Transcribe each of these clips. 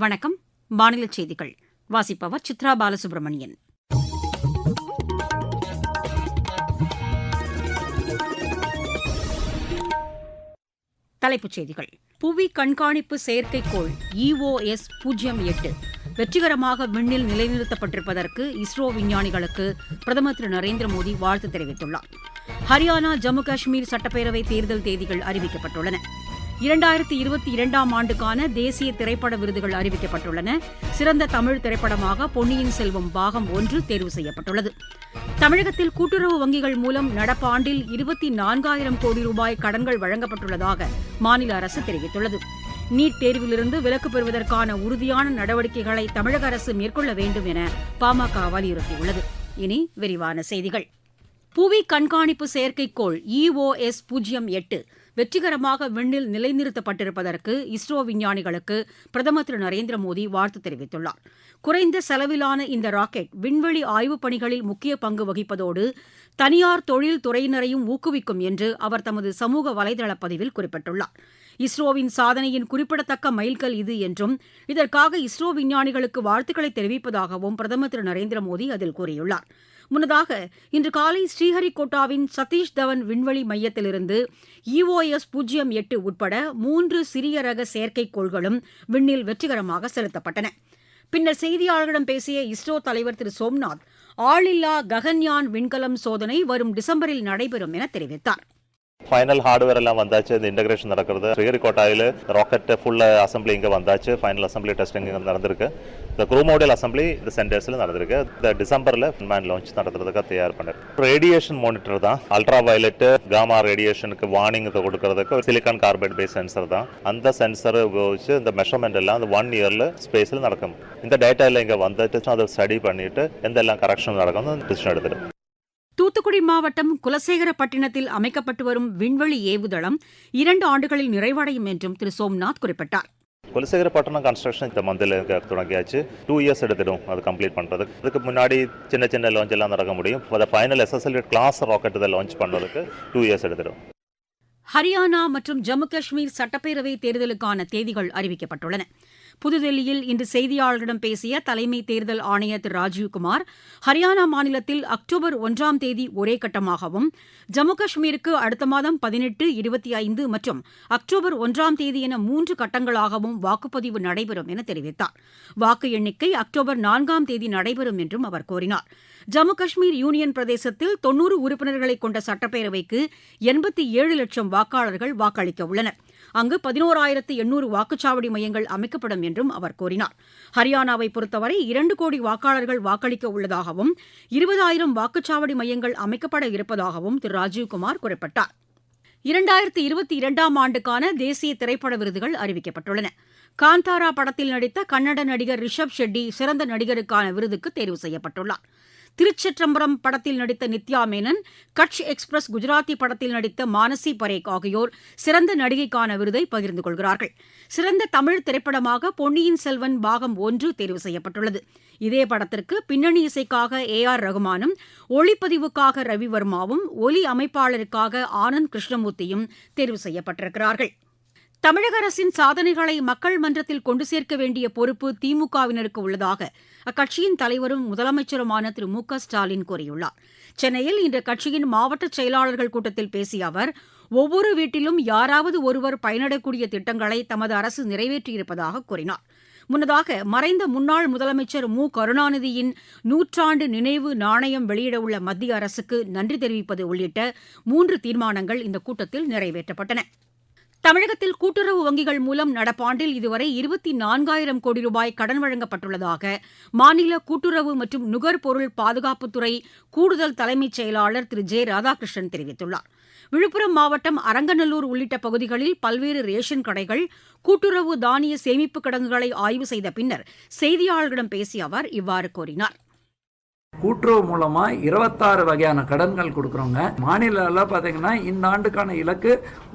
வணக்கம். மாநில செய்திகள். வாசிப்பவர் சித்ரா பாலசுப்ரமணியன். தலைப்புச் செய்திகள். புவி கண்காணிப்பு செயற்கைக்கோள் இஓஎஸ் பூஜ்ஜியம் எட்டு. வெற்றிகரமாக விண்ணில் நிலைநிறுத்தப்பட்டிருப்பதற்கு இஸ்ரோ விஞ்ஞானிகளுக்கு பிரதமர் திரு நரேந்திர மோடி வாழ்த்து தெரிவித்துள்ளார். ஹரியானா ஜம்மு காஷ்மீர் சட்டப்பேரவை தேர்தல் தேதிகள் அறிவிக்கப்பட்டுள்ளன. இரண்டாயிரத்தி இருபத்தி இரண்டாம் ஆண்டுக்கான தேசிய திரைப்பட விருதுகள் அறிவிக்கப்பட்டுள்ளன. சிறந்த தமிழ் திரைப்படமாக பொன்னியின் செல்வம் பாகம் ஒன்று தேர்வு செய்யப்பட்டுள்ளது. தமிழகத்தில் கூட்டுறவு வங்கிகள் மூலம் நடப்பாண்டில் இருபத்தி நான்காயிரம் கோடி ரூபாய் கடன்கள் வழங்கப்பட்டுள்ளதாக மாநில அரசு தெரிவித்துள்ளது. நீட் தேர்விலிருந்து விலக்கு பெறுவதற்கான உறுதியான நடவடிக்கைகளை தமிழக அரசு மேற்கொள்ள வேண்டும் என பாமக வலியுறுத்தியுள்ளது. இனி விரிவான செய்திகள். புவி கண்காணிப்பு செயற்கைக்கோள் இஓஎஸ் பூஜ்ஜியம் எட்டு வெற்றிகரமாக விண்ணில் நிலைநிறுத்தப்பட்டிருப்பதற்கு இஸ்ரோ விஞ்ஞானிகளுக்கு பிரதமர் திரு நரேந்திர மோடி வாழ்த்து தெரிவித்துள்ளார். குறைந்த செலவிலான இந்த ராக்கெட் விண்வெளி ஆய்வுப் பணிகளில் முக்கிய பங்கு வகிப்பதோடு தனியார் தொழில் துறையினரையும் ஊக்குவிக்கும் என்று அவர் தமது சமூக வலைதள பதிவில் குறிப்பிட்டுள்ளார். இஸ்ரோவின் சாதனையின் குறிப்பிடத்தக்க மைல்கல் இது என்றும் இதற்காக இஸ்ரோ விஞ்ஞானிகளுக்கு வாழ்த்துக்களை தெரிவிப்பதாகவும் பிரதமர் திரு. நரேந்திர மோடி அதில் கூறியுள்ளார். முன்னதாக இன்று காலை ஸ்ரீஹரிகோட்டாவின் சதீஷ் தவன் விண்வெளி மையத்திலிருந்து இஓஎஸ் பூஜ்ஜியம் எட்டு உட்பட மூன்று சிறிய ரக செயற்கைக்கோள்களும் விண்ணில் வெற்றிகரமாக செலுத்தப்பட்டன. பின்னர் செய்தியாளர்களிடம் பேசிய இஸ்ரோ தலைவர் திரு. சோம்நாத் ஆளில்லா ககன்யான் விண்கலம் சோதனை வரும் டிசம்பரில் நடைபெறும் என தெரிவித்தார். ஃபைனல் ஹார்ட்வேர் எல்லாம் வந்தாச்சு இந்த இன்டகிரேஷன் நடக்கிறது ஸ்ரீஹரிகோட்டாயில் ராக்கெட் ஃபுல் அசம்பிளி இங்கே வந்தாச்சு ஃபைனல் அசம்பிளி டெஸ்டிங் இங்கே நடந்திருக்கு இந்த க்ரூ மாடியல் அசம்பிளி இந்த சென்டர்ஸில் நடந்திருக்கு இந்த டிசம்பரில் மேன் லான்ச் நடத்துறதுக்காக தயார் பண்ணது ரேடியேஷன் மானிட்டர் தான் அல்ட்ரா வயலட் காமா ரேடியேஷனுக்கு வார்னிங் கொடுக்கறதுக்கு சிலிக்கான் கார்பைட் பேஸ் சென்சர் தான் அந்த சென்சரை உபயோகிச்சு இந்த மெஷர்மெண்ட் எல்லாம் அந்த ஒன் இயரில் ஸ்பேஸில் நடக்கும் இந்த டேட்டா எல்லாம் இங்கே வந்துட்டு அதை ஸ்டடி பண்ணிட்டு எந்தெல்லாம் கரெக்ஷன் நடக்கும் டிசிஷன் எடுத்துடும் தூத்துக்குடி மாவட்டம் குலசேகரப்பட்டினத்தில் அமைக்கப்பட்டு வரும் விண்வெளி ஏவுதளம் இரண்டு ஆண்டுகளில் நிறைவடையும் என்றும் திரு. சோம்நாத் குறிப்பிட்டார். குலசேகரப்பட்டினம் கன்ஸ்ட்ரக்ஷன் இந்த மந்தில் தொடங்கியாச்சு. டூ இயர்ஸ் எடுத்துடும் அது கம்ப்ளீட் பண்ணுறதுக்கு அதுக்கு முன்னாடி சின்ன சின்ன லான்ச் எல்லாம் நடக்க முடியும். அதை ஃபைனல் எஸ்எஸ்எல் கிளாஸ் ராக்கெட் இதை லான்ச் பண்ணுறதுக்கு டூ இயர்ஸ் எடுத்துடும். ஹரியானா மற்றும் ஜம்மு காஷ்மீர் சட்டப்பேரவை தேர்தலுக்கான தேதிகள் அறிவிக்கப்பட்டுள்ளன. புதுதில்லியில் இன்று செய்தியாளர்களிடம் பேசிய தலைமை தேர்தல் ஆணையர் திரு ராஜீவ்குமார் ஹரியானா மாநிலத்தில் அக்டோபர் ஒன்றாம் தேதி ஒரே கட்டமாகவும் ஜம்மு காஷ்மீருக்கு அடுத்த மாதம் பதினெட்டு இருபத்தி ஐந்து மற்றும் அக்டோபர் ஒன்றாம் தேதி என மூன்று கட்டங்களாகவும் வாக்குப்பதிவு நடைபெறும் என தெரிவித்தார். வாக்கு எண்ணிக்கை அக்டோபர் நான்காம் தேதி நடைபெறும் என்றும் அவர் கூறினார். ஜம்மு காஷ்மீர் யூனியன் பிரதேசத்தில் தொன்னூறு உறுப்பினர்களை கொண்ட சட்டப்பேரவைக்கு எண்பத்தி ஏழு லட்சம் வாக்காளர்கள் வாக்களிக்க உள்ளனர் அங்கு பதினோராயிரத்து எண்ணூறு வாக்குச்சாவடி மையங்கள் அமைக்கப்படும் என்றும் அவர் கூறினார். ஹரியானாவை பொறுத்தவரை இரண்டு கோடி வாக்காளர்கள் வாக்களிக்க உள்ளதாகவும் இருபதாயிரம் வாக்குச்சாவடி மையங்கள் அமைக்கப்பட இருப்பதாகவும் திரு. ராஜீவ்குமார் குறிப்பிட்டார். இரண்டாயிரத்தி இருபத்தி இரண்டாம் ஆண்டுக்கான தேசிய திரைப்பட விருதுகள் அறிவிக்கப்பட்டுள்ளன. காந்தாரா படத்தில் நடித்த கன்னட நடிகர் ரிஷப் ஷெட்டி சிறந்த நடிகருக்கான விருதுக்கு தேர்வு செய்யப்பட்டுள்ளார். திருச்சிற்றம்பரம் படத்தில் நடித்த நித்யா மேனன் கட்ச் எக்ஸ்பிரஸ் குஜராத்தி படத்தில் நடித்த மானசி பரேக் ஆகியோர் சிறந்த நடிகைக்கான விருதை பகிர்ந்து கொள்கிறார்கள். சிறந்த தமிழ் திரைப்படமாக பொன்னியின் செல்வன் பாகம் ஒன்று தேர்வு செய்யப்பட்டுள்ளது. இதே படத்திற்கு பின்னணி இசைக்காக ஏ ஆர் ரகுமானும் ஒளிப்பதிவுக்காக ரவிவர்மாவும் ஒலி அமைப்பாளருக்காக ஆனந்த் கிருஷ்ணமூர்த்தியும் தேர்வு செய்யப்பட்டிருக்கிறார்கள். தமிழக அரசின் சாதனைகளை மக்கள் மன்றத்தில் கொண்டு சேர்க்க வேண்டிய பொறுப்பு திமுகவினருக்கு உள்ளதாக அக்கட்சியின் தலைவரும் முதலமைச்சருமான திரு மு க ஸ்டாலின் கூறியுள்ளார். சென்னையில் இன்று கட்சியின் மாவட்ட செயலாளர்கள் கூட்டத்தில் பேசிய அவர் ஒவ்வொரு வீட்டிலும் யாராவது ஒருவர் பயனடக்கூடிய திட்டங்களை தமது அரசு நிறைவேற்றியிருப்பதாக கூறினார். முன்னதாக மறைந்த முன்னாள் முதலமைச்சர் மு கருணாநிதியின் நூற்றாண்டு நினைவு நாணயம் வெளியிடவுள்ள மத்திய அரசுக்கு நன்றி தெரிவிப்பது உள்ளிட்ட மூன்று தீர்மானங்கள் இந்த கூட்டத்தில் நிறைவேற்றப்பட்டன. தமிழகத்தில் கூட்டுறவு வங்கிகள் மூலம் நடப்பாண்டில் இதுவரை இருபத்தி நான்காயிரம் கோடி ரூபாய் கடன் வழங்கப்பட்டுள்ளதாக மாநில கூட்டுறவு மற்றும் நுகர்பொருள் பாதுகாப்புத்துறை கூடுதல் தலைமைச் செயலாளர் திரு. ஜே. ராதாகிருஷ்ணன் தெரிவித்துள்ளார். விழுப்புரம் மாவட்டம் அரங்கநல்லூர் உள்ளிட்ட பகுதிகளில் பல்வேறு ரேஷன் கடைகள் கூட்டுறவு தானிய சேமிப்பு கிடங்குகளை ஆய்வு செய்த பின்னர் செய்தியாளர்களிடம் பேசிய அவர் இவ்வாறு கூறினாா் கூட்டுறவு மூலமா இருபத்தாறு வகையான கடன்கள் கொடுக்குறோங்க. மாநில அளவில் பார்த்தீங்கன்னா இந்த ஆண்டுக்கான இலக்கு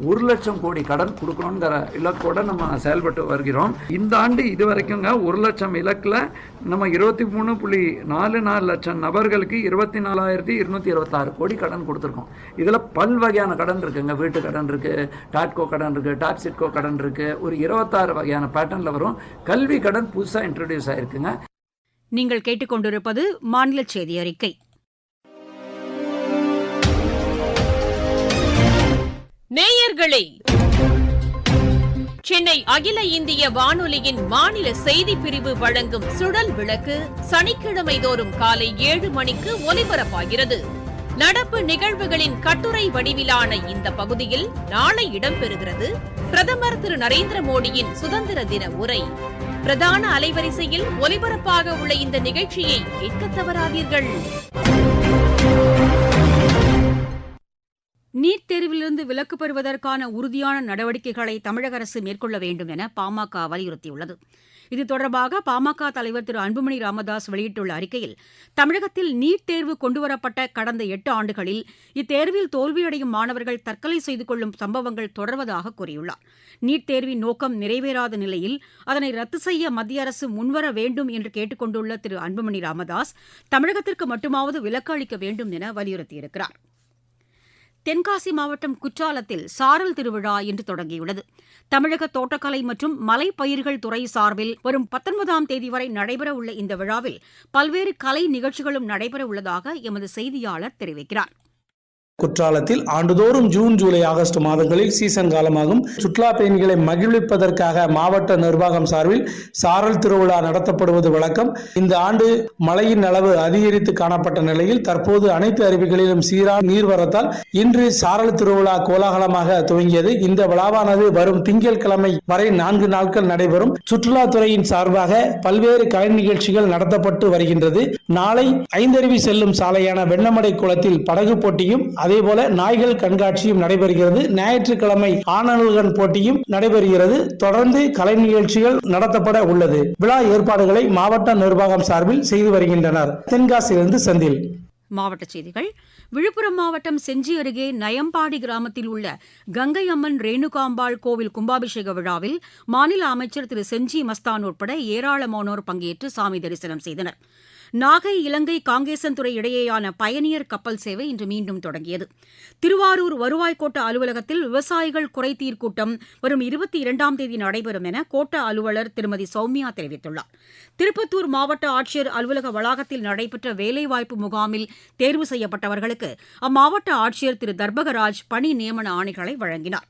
ஒரு லட்சம் கோடி கடன் கொடுக்கணுங்கிற இலக்கோட நம்ம செயல்பட்டு வருகிறோம். இந்த ஆண்டு இது வரைக்குங்க ஒரு லட்சம் இலக்கில் நம்ம இருபத்தி மூணு புள்ளி நாலு நாலு லட்சம் நபர்களுக்கு இருபத்தி நாலாயிரத்தி இருநூத்தி இருபத்தாறு கோடி கடன் கொடுத்துருக்கோம். இதில் பல் வகையான கடன் இருக்குங்க. வீட்டு கடன் இருக்கு டாட்கோ கடன் இருக்கு டாப்சிட்கோ கடன் இருக்கு. ஒரு இருபத்தாறு வகையான பேட்டர்னில் வரும். கல்வி கடன் புதுசாக இன்ட்ரடியூஸ் ஆயிருக்குங்க. நீங்கள் கேட்டுக்கொண்டிருப்பது மாநில செய்தி அறிக்கை. நேயர்களே சென்னை அகில இந்திய வானொலியின் மாநில செய்தி பிரிவு வழங்கும் சுழல் விளக்கு சனிக்கிழமை தோறும் காலை ஏழு மணிக்கு ஒலிபரப்பாகிறது. நடப்பு நிகழ்வுகளின் கட்டுரை வடிவிலான இந்த பகுதியில் நாளை இடம்பெறுகிறது. பிரதமர் திரு நரேந்திர மோடியின் சுதந்திர தின உரை. பிரதான அலைவரிசையில் ஒலிபரப்பாக உள்ள இந்த நிகழ்ச்சியை கேட்க தவறாதீர்கள். நீட் தேர்விலிருந்து விலக்கு பெறுவதற்கான உறுதியான நடவடிக்கைகளை தமிழக அரசு மேற்கொள்ள வேண்டும் என பாமக வலியுறுத்தியுள்ளது. இது தொடர்பாக பாமக தலைவர் திரு அன்புமணி ராமதாஸ் வெளியிட்டுள்ள அறிக்கையில் தமிழகத்தில் நீட் தேர்வு கொண்டுவரப்பட்ட கடந்த எட்டு ஆண்டுகளில் இத்தேர்வில் தோல்வியடையும் மாணவர்கள் தற்கொலை செய்து கொள்ளும் சம்பவங்கள் தொடர்வதாக கூறியுள்ளார். நீட் தேர்வின் நோக்கம் நிறைவேறாத நிலையில் அதனை ரத்து செய்ய மத்திய அரசு முன்வர வேண்டும் என்று கேட்டுக் கொண்டுள்ள திரு அன்புமணி ராமதாஸ் தமிழகத்திற்கு மட்டுமாவது விலக்கு அளிக்க வேண்டும் என வலியுறுத்தியிருக்கிறார். தென்காசி மாவட்டம் குற்றாலத்தில் சாரல் திருவிழா இன்று தொடங்கியுள்ளது. தமிழக தோட்டக்கலை மற்றும் மலைப்பயிர்கள் துறை சார்பில் வரும் பத்தொன்பதாம் தேதி வரை நடைபெறவுள்ள இந்த விழாவில் பல்வேறு கலை நிகழ்ச்சிகளும் நடைபெறவுள்ளதாக எமது செய்தியாளர் தெரிவிக்கிறார். குற்றாலத்தில் ஆண்டுதோறும் ஜூன் ஜூலை ஆகஸ்ட் மாதங்களில் சீசன் காலமாகும். சுற்றுலா பயணிகளை மகிழ்விப்பதற்காக மாவட்ட நிர்வாகம் சார்பில் சாரல் திருவிழா நடத்தப்படுவது வழக்கம். இந்த ஆண்டு மழையின் அளவு அதிகரித்து காணப்பட்ட நிலையில் தற்போது அனைத்து அருவிகளிலும் சீரா நீர்வரத்தால் இன்று சாரல் திருவிழா கோலாகலமாக துவங்கியது. இந்த விழாவானது வரும் திங்கட்கிழமை வரை நான்கு நாட்கள் நடைபெறும். சுற்றுலாத்துறையின் சார்பாக பல்வேறு கலை நிகழ்ச்சிகள் நடத்தப்பட்டு வருகின்றது. நாளை ஐந்தருவி செல்லும் சாலையான வெண்ணமடை குளத்தில் படகு போட்டியும் அதேபோல நாய்கள் கண்காட்சியும் நடைபெறுகிறது. ஞாயிற்றுக்கிழமை ஆனல்கன் போட்டியும் நடைபெறுகிறது. தொடர்ந்து கலை நிகழ்ச்சிகள் நடத்தப்பட உள்ளது. விழா ஏற்பாடுகளை மாவட்ட நிர்வாகம் சார்பில் செய்து வருகின்றனர். தென்காசியிலிருந்து செந்தில். மாவட்ட செய்திகள். விழுப்புரம் மாவட்டம் செஞ்சி அருகே நயம்பாடி கிராமத்தில் உள்ள கங்கை அம்மன் ரேணுகாம்பாள் கோவில் கும்பாபிஷேக விழாவில் மாநில அமைச்சர் திரு செஞ்சி மஸ்தான் உட்பட ஏராளமானோர் பங்கேற்று சாமி தரிசனம் செய்தனர். நாகை இலங்கை காங்கேசன்துறை இடையேயான பயணியர் கப்பல் சேவை இன்று மீண்டும் தொடங்கியது. திருவாரூர் வருவாய் கோட்ட அலுவலகத்தில் விவசாயிகள் குறைதீர் கூட்டம் வரும் இருபத்தி இரண்டாம் தேதி நடைபெறும் என கோட்ட அலுவலர் திருமதி சௌமியா தெரிவித்துள்ளார். திருப்பத்தூர் மாவட்ட ஆட்சியர் அலுவலக வளாகத்தில் நடைபெற்ற வேலைவாய்ப்பு முகாமில் தேர்வு செய்யப்பட்டவர்களுக்கு அம்மாவட்ட ஆட்சியர் திரு தர்பகராஜ் பணி நியமன ஆணைகளை வழங்கினார்.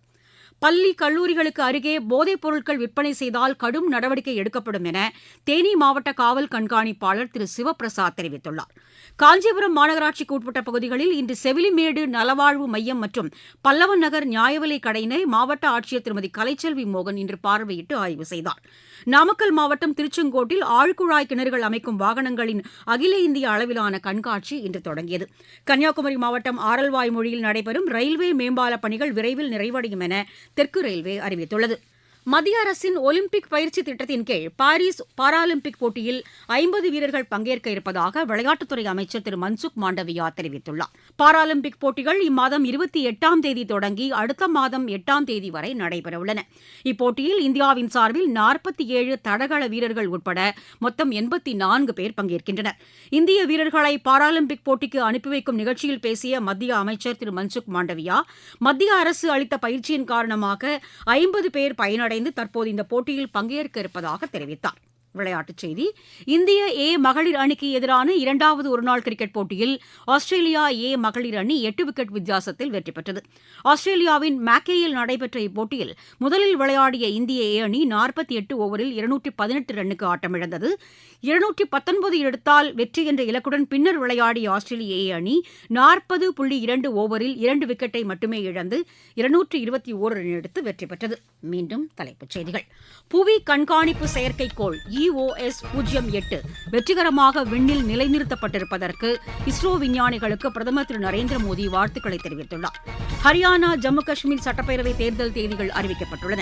பள்ளி கல்லூரிகளுக்கு அருகே போதைப் பொருட்கள் விற்பனை செய்தால் கடும் நடவடிக்கை எடுக்கப்படும் என தேனி மாவட்ட காவல் கண்காணிப்பாளர் திரு. சிவபிரசாத் தெரிவித்துள்ளார். காஞ்சிபுரம் மாநகராட்சிக்கு உட்பட்ட பகுதிகளில் இன்று செவிலிமேடு நலவாழ்வு மையம் மற்றும் பல்லவன் நகர் நியாயவிலைக் கடையினை மாவட்ட ஆட்சியர் திருமதி கலைச்செல்வி மோகன் இன்று பார்வையிட்டு ஆய்வு செய்தார். நாமக்கல் மாவட்டம் திருச்செங்கோட்டில் ஆழ்குழாய் கிணறுகள் அமைக்கும் வாகனங்களின் அகில இந்திய அளவிலான கண்காட்சி இன்று தொடங்கியது. கன்னியாகுமரி மாவட்டம் ஆரல்வாய் மொழியில் நடைபெறும் ரயில்வே மேம்பால பணிகள் விரைவில் நிறைவடையும் என தெற்கு ரயில்வே அறிவித்துள்ளது. மத்திய அரசின் ஒலிம்பிக் பயிற்சி திட்டத்தின் கீழ் பாரிஸ் பாராலிம்பிக் போட்டியில் ஐம்பது வீரர்கள் பங்கேற்க இருப்பதாக விளையாட்டுத்துறை அமைச்சர் திரு மன்சுக் மாண்டவியா தெரிவித்துள்ளார். பாராலிம்பிக் போட்டிகள் இம்மாதம் இருபத்தி எட்டாம் தேதி தொடங்கி அடுத்த மாதம் எட்டாம் தேதி வரை நடைபெறவுள்ளன. இப்போட்டியில் இந்தியாவின் சார்பில் நாற்பத்தி ஏழு தடகள வீரர்கள் உட்பட மொத்தம் எண்பத்தி நான்கு பேர் பங்கேற்கின்றனர். இந்திய வீரர்களை பாராலிம்பிக் போட்டிக்கு அனுப்பி வைக்கும் நிகழ்ச்சியில் பேசிய மத்திய அமைச்சர் திரு மன்சுக் மாண்டவியா மத்திய அரசு அளித்த பயிற்சியின் காரணமாக ஐம்பது பேர் பயனடைந்து தற்போது இந்த போட்டியில் பங்கேற்க இருப்பதாக தெரிவித்தார் விளையாட்டுச் செய்தி. இந்திய ஏ மகளிர் அணிக்கு எதிரான இரண்டாவது ஒருநாள் கிரிக்கெட் போட்டியில் ஆஸ்திரேலியா ஏ மகளிர் அணி எட்டு விக்கெட் வித்தியாசத்தில் வெற்றி பெற்றது. ஆஸ்திரேலியாவின் மேக்கேயில் நடைபெற்ற இப்போட்டியில் முதலில் விளையாடிய இந்திய ஏ அணி நாற்பத்தி எட்டு ஓவரில் இருநூற்றி பதினெட்டு ரன்னுக்கு ஆட்டமிழந்தது. இருநூற்றி பத்தொன்பது எடுத்தால் வெற்றி என்ற இலக்குடன் பின்னர் விளையாடிய ஆஸ்திரேலிய ஏ அணி நாற்பது புள்ளி இரண்டு ஓவரில் இரண்டு விக்கெட்டை மட்டுமே இழந்து இருநூற்றி இருபத்தி ஓரு ரன் எடுத்து வெற்றி பெற்றது. மீண்டும் தலைப்புச் செய்திகள். புவி கண்காணிப்பு செயற்கைக்கோள் இஓஎஸ் பூஜ்ஜியம் எட்டு. வெற்றிகரமாக விண்ணில் நிலைநிறுத்தப்பட்டிருப்பதற்கு இஸ்ரோ விஞ்ஞானிகளுக்கு பிரதமர் திரு நரேந்திர மோடி வாழ்த்துக்களை தெரிவித்துள்ளார். ஹரியானா ஜம்மு காஷ்மீர் சட்டப்பேரவை தேர்தல் தேதிகள் அறிவிக்கப்பட்டுள்ளன.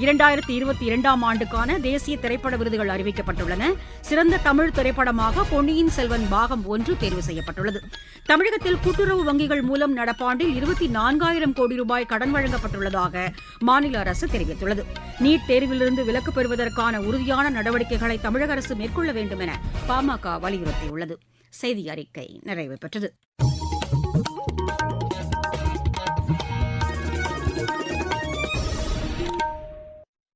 இரண்டாயிரத்தி இருபத்தி இரண்டாம் ஆண்டுக்கான தேசிய திரைப்பட விருதுகள் அறிவிக்கப்பட்டுள்ளன. சிறந்த தமிழ் திரைப்படமாக பொன்னியின் செல்வன் பாகம் ஒன்று தேர்வு செய்யப்பட்டுள்ளது. தமிழகத்தில் கூட்டுறவு வங்கிகள் மூலம் நடப்பாண்டில் இருபத்தி நான்காயிரம் கோடி ரூபாய் கடன் வழங்கப்பட்டுள்ளதாக மாநில அரசு தெரிவித்துள்ளது. நீட் தேர்விலிருந்து விலக்கு பெறுவதற்கான உறுதியான நடவடிக்கைகளை தமிழக அரசு மேற்கொள்ள வேண்டும் என பாமக வலியுறுத்தியுள்ளது. செய்தி அறிக்கை நிறைவு பெற்றது.